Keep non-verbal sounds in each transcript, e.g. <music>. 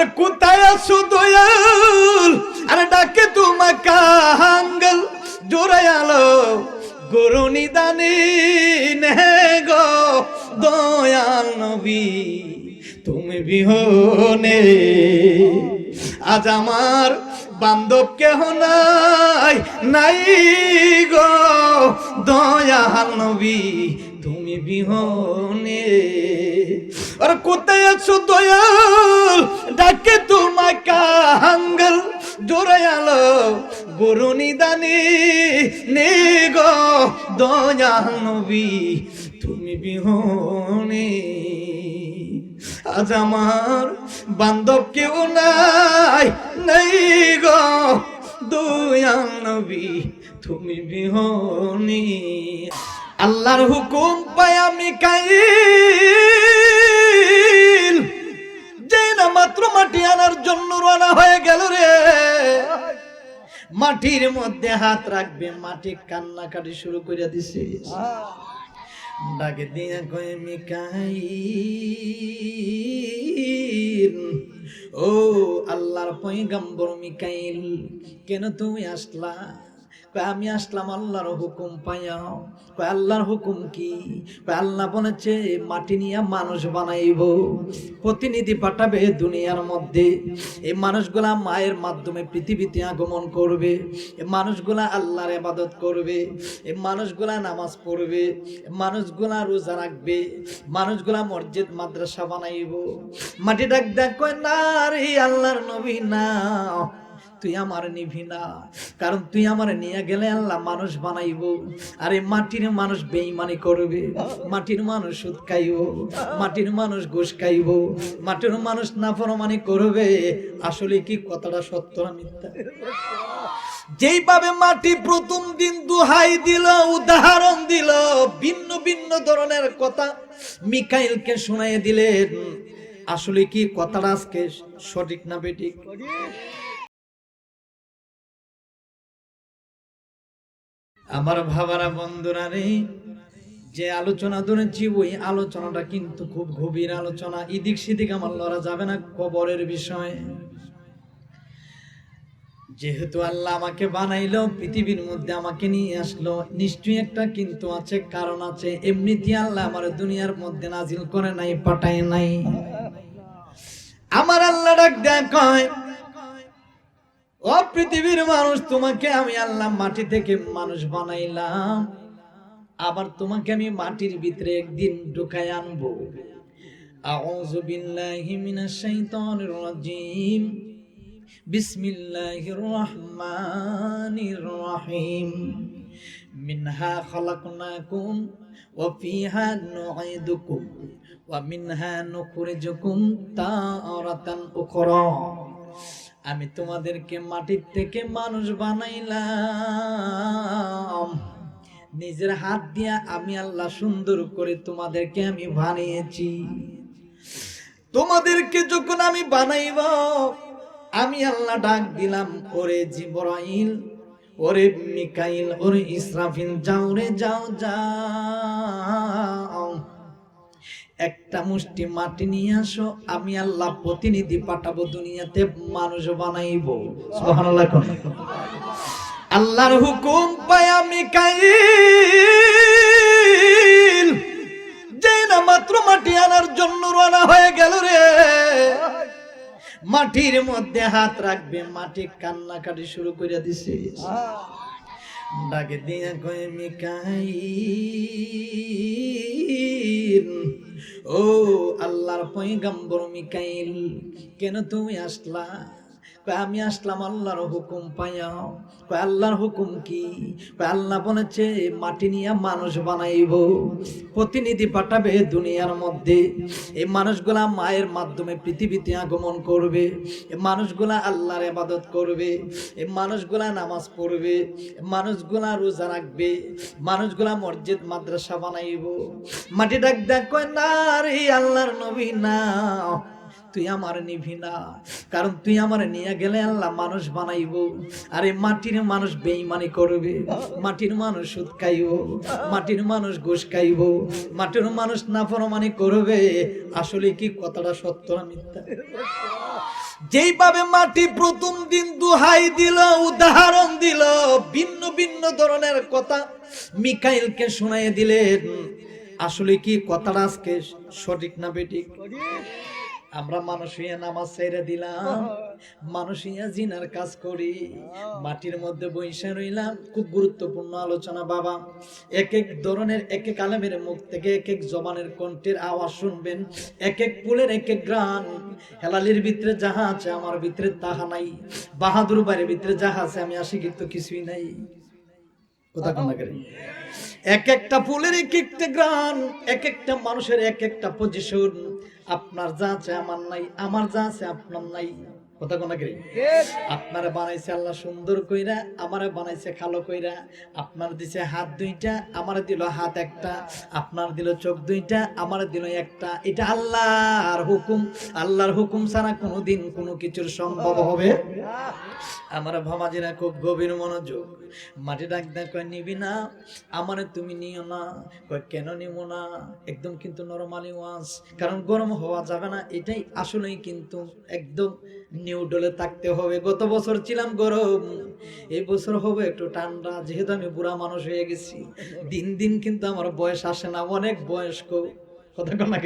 আর কোথায় আছো দয়াল? আর ডাকে তোমাকে হাঙ্গল জোরায়ালো গরু নিদানি গো দয়াল নবী, তুমি বিহনে। আজ আমার বান্ধব কেহ নাই নাই গো দয়াল নবী, তুমি বিহনে। আর কোথায় আছো দয়াল? জোরায়ালো গরু নিদানি, নে গো দয়াল তুমি বিহনে। আজ আমার বান্ধব কেউ নাই নাই গো দয়াল তুমি বিহনি। আল্লাহর হুকুম পাই আমি কাইল, যে না মাত্র মাটি আনার জন্য রানা হয়ে গেল রে। মাটির মধ্যে হাত রাখবে, মাটি কান্নাকাটি শুরু করে দিছে। ডাকে দিয়া কয়ে মিকাই ও আল্লাহর পয়গম্বর মিকাইল, কেন তুমি আসলা? কয়, আমি আসলাম আল্লাহর হুকুম পাইয়া। কয়, আল্লাহর হুকুম কি? কয়, আল্লাহ বলেছে, মাটি নিয়ে মানুষ বানাইব, প্রতিনিধি পাঠাবে দুনিয়ার মধ্যে। এই মানুষগুলা মায়ের মাধ্যমে পৃথিবীতে আগমন করবে। এই মানুষগুলা আল্লাহর ইবাদত করবে। এই মানুষগুলা নামাজ পড়বে। মানুষগুলা রোজা রাখবে। মানুষগুলা মসজিদ, মাদ্রাসা বানাইব। মাটি ডাক দেখ কয়, না রে, আল্লাহর নবী না। তুই আমার নিবি না। কারণ তুই আমার নিয়ে গেলে আল্লাহ মানুষ বানাইব। আরে মাটির মানুষ বেইমানি করবে। মাটির মানুষ সুদ খাইব। মাটির মানুষ ঘুষ খাইব। মাটির মানুষ নাফরমানি করবে। আসলে কি কথাটা সত্য না মিথ্যা? যেইভাবে মাটি প্রথম দিন দুহাই দিল, উদাহরণ দিল, ভিন্ন ভিন্ন ধরনের কথা মিকাইলকে শুনাই দিলেন। আসলে কি কথাটা আজকে সঠিক না বেঠিক? আমার ভাবারা বন্ধুরা রে, যে আলোচনা ধরেছি ওই আলোচনাটা কিন্তু খুব গভীর আলোচনা। এদিক সেদিক আমার লড়া যাবে না কবরের বিষয়ে। যেহেতু আল্লাহ আমাকে বানাইলো, পৃথিবীর মধ্যে আমাকে নিয়ে আসলো, নিশ্চয়ই একটা কিন্তু আছে, কারণ আছে এমনিতে আল্লাহ আমার দুনিয়ার মধ্যে নাজিল করে নাই, পাঠায় নাই। আমার আল্লাহ ডাক দেয় কয় ও পৃথিবীর মানুষ, তোমাকে আমি আল্লাহ মাটি থেকে মানুষ বানাইলাম। আবার তোমাকে আমি মাটির ভিতরে একদিন ঢুকাই আনব। বিল্লাহি মিনাশ শাইতানির রাজিম। বিসমিল্লাহির রহমানির রহিম। মিনহা খালাকনাকুম ওয়া ফিহা নুঈদুকুম ওয়া মিনহা নুখরিজুকুম তারাতান উখরা। আমি তোমাদেরকে মাটির থেকে মানুষ বানাইলাম। নিজের হাত দিয়া আমি আল্লাহ সুন্দর করে তোমাদেরকে আমি বানিয়েছি। তোমাদেরকে যখন আমি বানাইব, আমি আল্লাহ ডাক দিলাম, ওরে জিবরাইল, ওরে মিকাইল, ওরে ইসরাফিল, যাও রে, যাও যাও। একটা মুষ্টি মাটি নিয়ে আসো, আমি আল্লাহ প্রতিনিধি পাঠাবো দুনিয়াতে মানুষ বানাইবো। আল্লাহর হুকুম পাই আমি কাইল। না মাত্র মাটি আনার জন্য রানা হয়ে গেল রে। মাটির মধ্যে হাত রাখবে, মাটি কান্নাকাটি শুরু করে দিছে। ডাকে দিয়া কয়ে মিকাইল ও আল্লাহর পয়গম্বর মিকাইল কেন তুমি আসলা? কয়, আমি আসলাম আল্লাহর হুকুম পাইয়া। কয়, আল্লাহর হুকুম কি? কয়, আল্লাহ বলেছে, মাটি নিয়ে মানুষ বানাইব, প্রতিনিধি পাঠাবে দুনিয়ার মধ্যে। এই মানুষগুলা মায়ের মাধ্যমে পৃথিবীতে আগমন করবে, এই মানুষগুলা আল্লাহর ইবাদত করবে, এই মানুষগুলা নামাজ পড়বে মানুষগুলা রোজা রাখবে মানুষগুলা মসজিদ, মাদ্রাসা বানাইব। মাটি ডাক ডাক কয়, না রে, আল্লাহর নবী, না। তুই আমার নিবি না। কারণ তুই আমার নিয়ে গেলে আল্লাহ মানুষ বানাইব। আরে মাটির মানুষ বেইমানি করবে। মাটির মানুষ সুদ খাইব। মাটির মানুষ ঘুষ খাইব। মাটির মানুষ নাফরমানি করবে। আসলে কি কথাটা সত্য না মিথ্যা? যেইভাবে মাটি প্রথম দিন দুহাই দিল, উদাহরণ দিল, ভিন্ন ভিন্ন ধরনের কথা মিকাইলকে শোনাই দিলেন। আসলে কি কথাটা আজকে সঠিক না বেঠিক? আমরা মানুষ হইয়া নামাজ ছেড়ে দিলাম, মানুষ হইয়া জিনার কাজ করি। মাটির মধ্যে বৈশা রইলাম, খুব গুরুত্বপূর্ণ আলোচনা বাবা। এক এক ধরনের, এক এক আলেমের মুখ থেকে এক এক জবানের কণ্ঠের আওয়াজ শুনবেন, এক এক ফুলের এক এক গ্রান হেলালির ভিতরে যাহা আছে আমার ভিতরে তাহা নাই, বাহাদুর বাড়ির ভিতরে যাহা আছে আমি আসি কিন্তু কিছুই নাই। এক একটা ফুলের এক একটা গ্রান এক একটা মানুষের এক একটা পজিশন আপনার যা আছে আমার নাই আমার যা আছে আপনার নাই। কথা কোনা আপনার বানাইছে আল্লাহ সুন্দর কইরা আমারে বানাইছে কইরা আপনার দিছে হাত দুইটা আমার দিল হাত একটা আপনার দিল চোখ দুইটা আমার দিল একটা। এটা আল্লাহর হুকুম। আল্লাহর হুকুম ছাড়া কোনো কিছুর সম্ভব হবে আমার ভামাজিরা খুব গভীর মনোযোগ। মাটি ডাক কয় নিবি না আমারে তুমি নিও না। কয় কেন নিব না? একদম কিন্তু নরমালি ওয়াজ। কারণ গরম হওয়া যাবে না এটাই আসলেই কিন্তু একদম নিউডলে থাকতে হবে। গত বছর ছিলাম গরম। এই বছর হবে একটু ঠান্ডা। যেহেতু আমি বুড়া মানুষ হয়ে গেছি, দিন দিন কিন্তু আমার বয়স আসে না। অনেক বয়স্ক। কথা কনা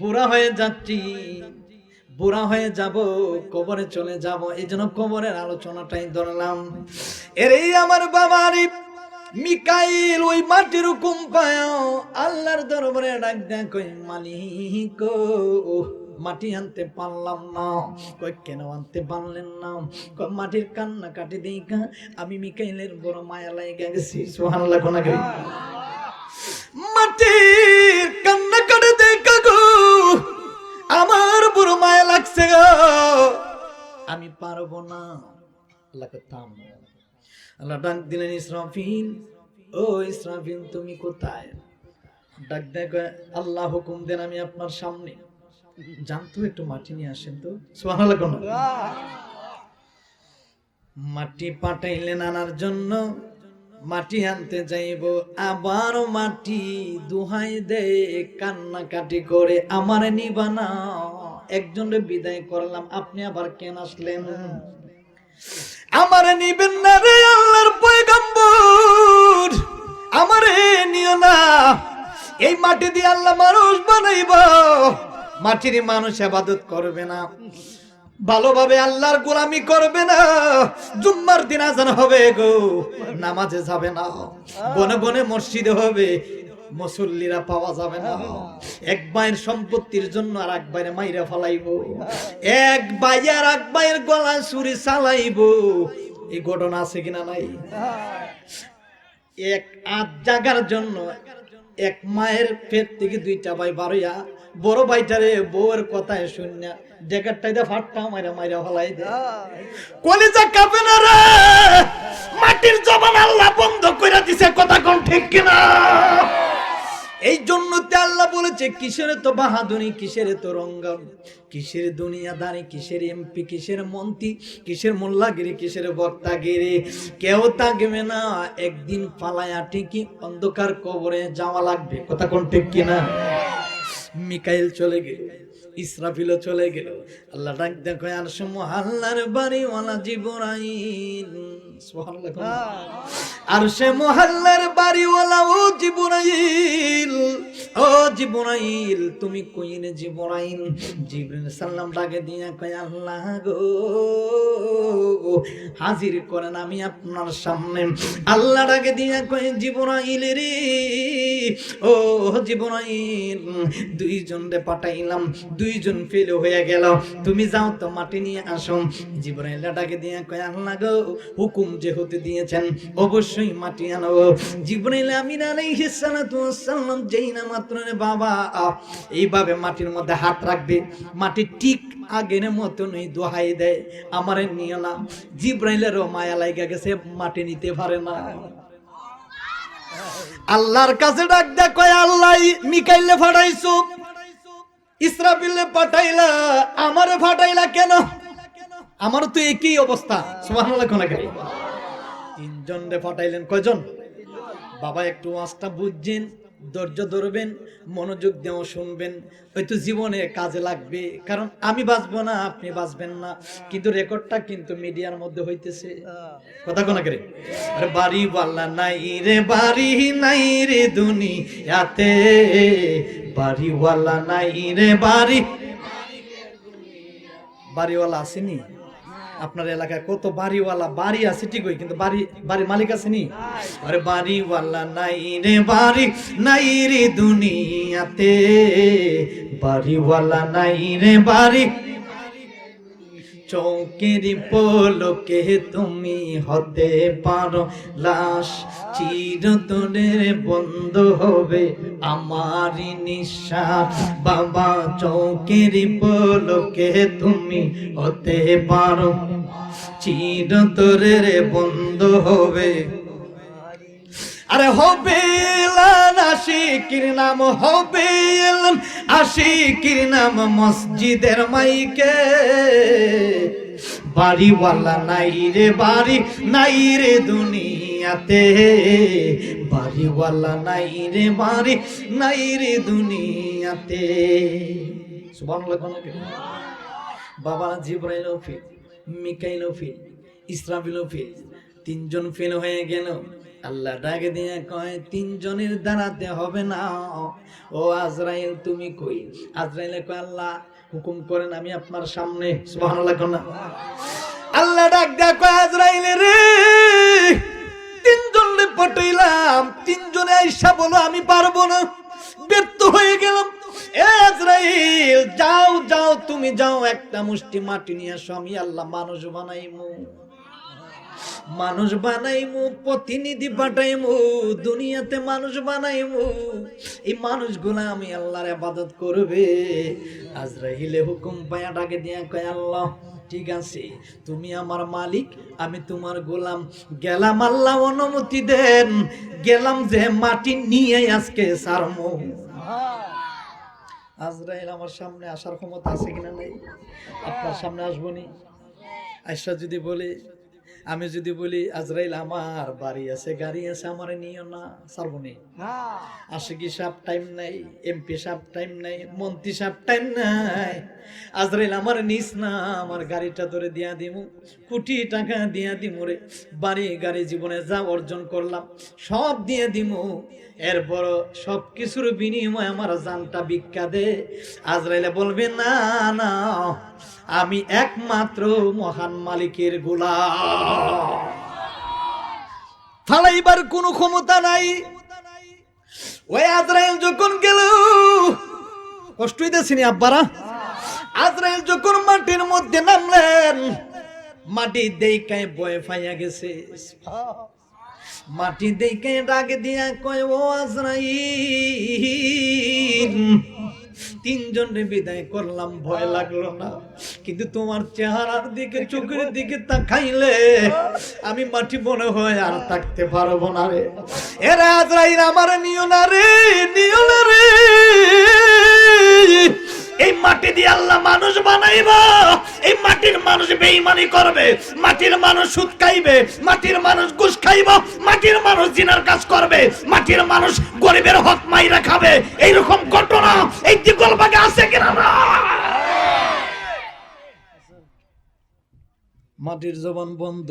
বুড়া হয়ে যাচ্ছি, বুড়া হয়ে যাব, কবরে চলে যাব। এই জন্য কবরের আলোচনাটাই ধরলাম। এরেই আমার বাবারি মিকাইল ওই মাটির হুকুম পায় আল্লাহর দরবারে ডাক কই মালিক মাটি আনতে পারলাম না। কই কেন আনতে পারলেন না? কই মাটির কান্না কাটি দেখা, আমি মিকাইলের বড় মায়া লাগে গেছি, সুবহানাল্লাহ, কোনা কই মাটির কান্না কাটে দেখা গো, আমার বড় মায়া লাগছে গো। আমি পারব না। থাম। আল্লাহ ডাক দিলেন, ইসরাফিল, ও ইসরাফিল, তুমি কোথায়? ডাক দেখ আল্লাহ হুকুম দেন আমি আপনার সামনে। জানতো একটু মাটি নিয়ে আসেন তো? মাটি পাঠাইলেন আনার জন্য মাটি আনতে যাইব, আবার মাটি দুহাই দে কান্নাকাটি করে আমার নিবানা একজনের বিদায় করলাম, আপনি আবার কেন আসলেন? আমারে নিবেন না রে আল্লাহর পয়গম্বর, আমারে নিও না। এই মাটি দিয়ে আল্লাহ মানুষ বানাইব। মাটির মানুষ আবাদত করবে না। ভালোভাবে আল্লাহর গোলামি করবে না। জুম্মার দিন আজান হবে গো, নামাজে যাবে না। বনে বনে মসজিদে হবে, মুসল্লিরা পাওয়া যাবে না। এক ভাইয়ের সম্পত্তির জন্য আর এক ভাইয়ের মাইরা ফলাইব। এক ভাই আর এক ভাইয়ের গলা ছুরি চালাইব। এই ঘটনা আছে কিনা নাই? এক আধ জাগার জন্য এক মায়ের পেট থেকে দুইটা ভাই বারোয়া বড় ভাইটারে বউয়ের কথায় শুনে ডেকারটাই দা ফাটটা মাইরা মাইরা হলাই দে। কলিজা কাঁপে না রে, মাটির জবান আল্লাহ বন্ধ কইরা দিছে, কথা কোন ঠিক কিনা? এই জন্য আল্লাহ বলেছে, কিসের তো বাহাদুরি, কিসের তো রঙ্গম কিসের দুনিয়াদারি, কিসের এমপি, কিসের মন্ত্রী, কিসের মোল্লাগিরি, কিসের বক্তাগিরি? কেউ থাকবে না, একদিন পালায়া ঠিকই অন্ধকার কবরে যাওয়া লাগবে। কথা কোন ঠিক কিনা মিকাইল চলে গেল, ইসরাফিলও চলে গেল। আল্লাহ ডাক দেখো, আর সময় আল্লাহর বাড়িওয়ালা জীবনাইল আর সে মহল্লার বাড়িওয়ালা, ও জীবনাইল ও জীবনাইল তুমি কইনে জীবনাইল জিবরিল সাল্লাম ডাকে দিয়া কয়, আল্লাহ গো, হাজির করেন আমি আপনার সামনে। আল্লাহ ডাকে দিয়া কয় জীবনাইল রে ও জীবনাইল দুইজন রে পাঠাইলাম, দুইজন ফেল হয়ে গেল। তুমি যাও তো মাটি নিয়ে আসো। জীবনাইল ডাকে দিয়া কয়, আল্লাহ গো, হুকুম যেহেতু দিয়েছেন, অবশ্যই মাটি আনব জীবনাইল আমিন আলাইহিস সালাতু ওয়াসসালাম, যেই না মাত্র রে বাবা, এইভাবে মাটির মধ্যে হাত রাখবে। মাটি ঠিক আগের মতনই দোহাই দেয়, আমারে নিয়ে না জিব্রাইলেরও মায়া লাগা গেছে, মাটি নিতে পারে না। আল্লাহর কাছে ডাক দেখ আল্লাহ মিকাইলে ফাটাইছো? ইসরাফিলে পাঠাইলা, আমারে ফাটাইলা কেন? আমার তো একই অবস্থা, সুবহানাল্লাহ কোন আগে তিনজন রে ফাটাইলেন, কয়জন? বাবা একটু আস্তা বুঝছেন। ধৈর্য ধরবেন, মনোযোগ দেওয়া শুনবেন, হয়তো জীবনে কাজে লাগবে। কারণ আমি বাঁচবো না, আপনি বাঁচবেন না। কিন্তু রেকর্ডটা কিন্তু মিডিয়ার মধ্যে হইতেছে। কথা কোনা করে? আরে বাড়ি বাল্লা নাই রে, বাড়ি নাই রে দুনিয়াতে। বাড়িওয়ালা নাই রে, বাড়ি বাড়িওয়ালা আসেনি? আপনার এলাকায় কত বাড়িওয়ালা, বাড়ি আছে ঠিকই, কিন্তু বাড়ি, বাড়ির মালিক আছে নি? আরে বাড়িওয়ালা নাই রে, বাড়ি নাই রে দুনিয়াতে। বাড়িওয়ালা নাই রে, বাড়ি চৌকের পলকে তুমি হতে পারো। লাশ চিরতনের বন্ধ হবে আমার নিঃশ্বাস। বাবা, চৌকের পলকে তুমি হতে পারো। চিরতরের বন্ধ হবে। আরে হবে আশিকির নাম হবে আশিকির নাম মসজিদের মাইকে। বাড়িওয়ালা নাই রে বাড়ি, নাই রে দুনিয়াতে। বাড়িওয়ালা নাই রে বাড়ি, নাই রে দুনিয়াতে। বাবা জিব্রাইল ফিল মিকাইল ফিল ইসরাফিল ফিল তিনজন ফেল হয়ে গেল। আল্লাহ ডাকে দিয়ে কয়, তিনজনের দাঁড়াতে হবে না। ও আজরাইল, তুমি কই? আজরাইলে কয়, আল্লাহ, হুকুম করেন আমি আপনার সামনে। আল্লাহ ডাক দেয়া কয়, আজরাইল রে তিনজন পটাইলাম তিনজনে আইসা বলো, আমি পারব না। ব্যর্থ হয়ে গেলাম। যাও যাও, তুমি যাও, একটা মুষ্টি মাটি নিয়ে আসো, আমি আল্লাহ মানুষ বানাইমু। মানুষ বানাইমু, প্রতিনিধি পাঠাইমু, দুনিয়াতে মানুষ বানাইমু। এই মানুষগুলা আমি আল্লাহর আবাদত করবে। আজরাইলে হুকুম পায়া ডাকে দিয়া কয়, আল্লাহ, ঠিক আছে, তুমি আমার মালিক, আমি তোমার গোলাম। গেলাম আল্লাহ অনুমতি দেন, গেলাম যে মাটি নিয়ে আজকে সারমু আজরাইল আমার সামনে আসার ক্ষমতা আছে কিনা নাই? আপনার সামনে আসব নি? আয়সা যদি বলে আমি যদি বলি আজরাইল আমার বাড়ি আছে গাড়ি আছে আমার নিও না সারবো নি। আশিকি সাহেব টাইম নাই এমপি সাপ টাইম নাই মন্ত্রী সাপ টাইম নাই। আজরাইল আমার নিস না আমার গাড়িটা ধরে দিয়া দিমু কোটি টাকা দিয়া দিমু রে। বাড়ি গাড়ি জীবনে যা অর্জন করলাম সব দিয়ে দিমু। এরপর সব কিছুর বিনিময় আমার জানটা ভিক্ষা দে। আজরাইলে বলবে না না আমি একমাত্র মহান মালিকের গোলাম। ফালাইবার কোনো ক্ষমতা নাই। ওই আজরাইল যখন গেল, কষ্ট হইতেছিনি আব্বারা? আজরাইল যখন মাটির মধ্যে নামলেন, মাটি দেখায় বয়ে ফাইয়া গেছে। মাটি দেখে ডাক দিয়া কয়, ও আজরাইল তিনজন বিদায় করলাম, ভয় লাগল না। কিন্তু তোমার চেহারার দিকে, চোখের দিকে তাকাইলে আমি মাটি মনে হয় আর থাকতে পারব না রে। এরা আজরাইল আমার নিও রে নিও রে। এই মাটি দিয়ে আল্লাহ মানুষ বানাইব। এই মাটির মানুষ বেঈমানি করবে, মাটির মানুষ সুদ খাইবে, মাটির মানুষ ঘুষ খাইব, মাটির মানুষ জিনার কাজ করবে, মাটির মানুষ গরিবের হক মাইরা খাবে। এইরকম ঘটনা এই দিগল বাগে আছে কিনা না? মাটির জবান বন্ধ।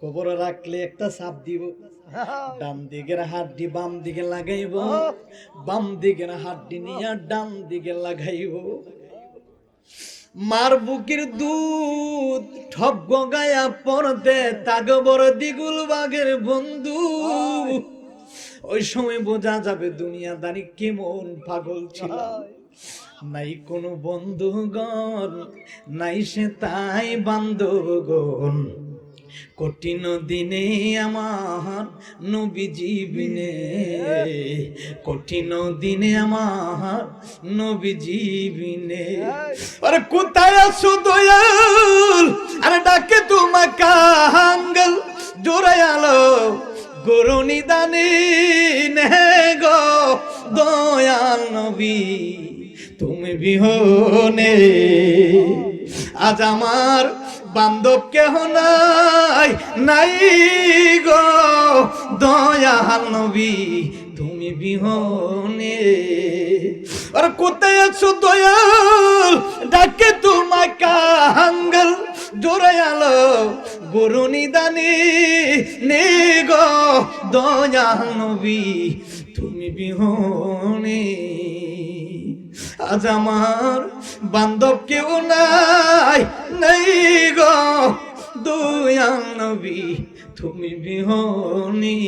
কবরে রাখলে একটা সাপ দিব। <laughs> ডান দিকের হাড্ডি বাম দিকে লাগাইব। বাম দিকের হাড্ডি নিয়ে ডান দিকে লাগাইব। মার বুকের দুধ ঠপ গগায়া পড়তে তাগবর দিগুল বাঘের বন্ধু। ওই সময় বোঝা যাবে দুনিয়াদারি কেমন পাগল ছিল। নাই কোনো বন্ধুগণ, নাই সে তাই বান্ধবগণ। কঠিন দিনে আমার নবী জীবনে কঠিন দিনে আমার নবী জীবনে আরে কোথায় আছো দয়াল? আরে ডাকে তোমাকে হাঙ্গল জোরে আলো। গরু নিদানি গো দয়াল নবী, তুমি বিহনে। আজ আমার বান্ধব কেহ নাই নাই গো দয়াল নবী, তুমি বিহনে। আর কোথায় আছো দয়াল? ডাকে তোমার কাঙ্গল জোরে আলো, গুরু নিদানি। নে গো দয়াল নবী, তুমি বিহনে। আজ আমার বান্ধব কেউ নাই নাই গো। দয়াল নবী তুমি বিহনী।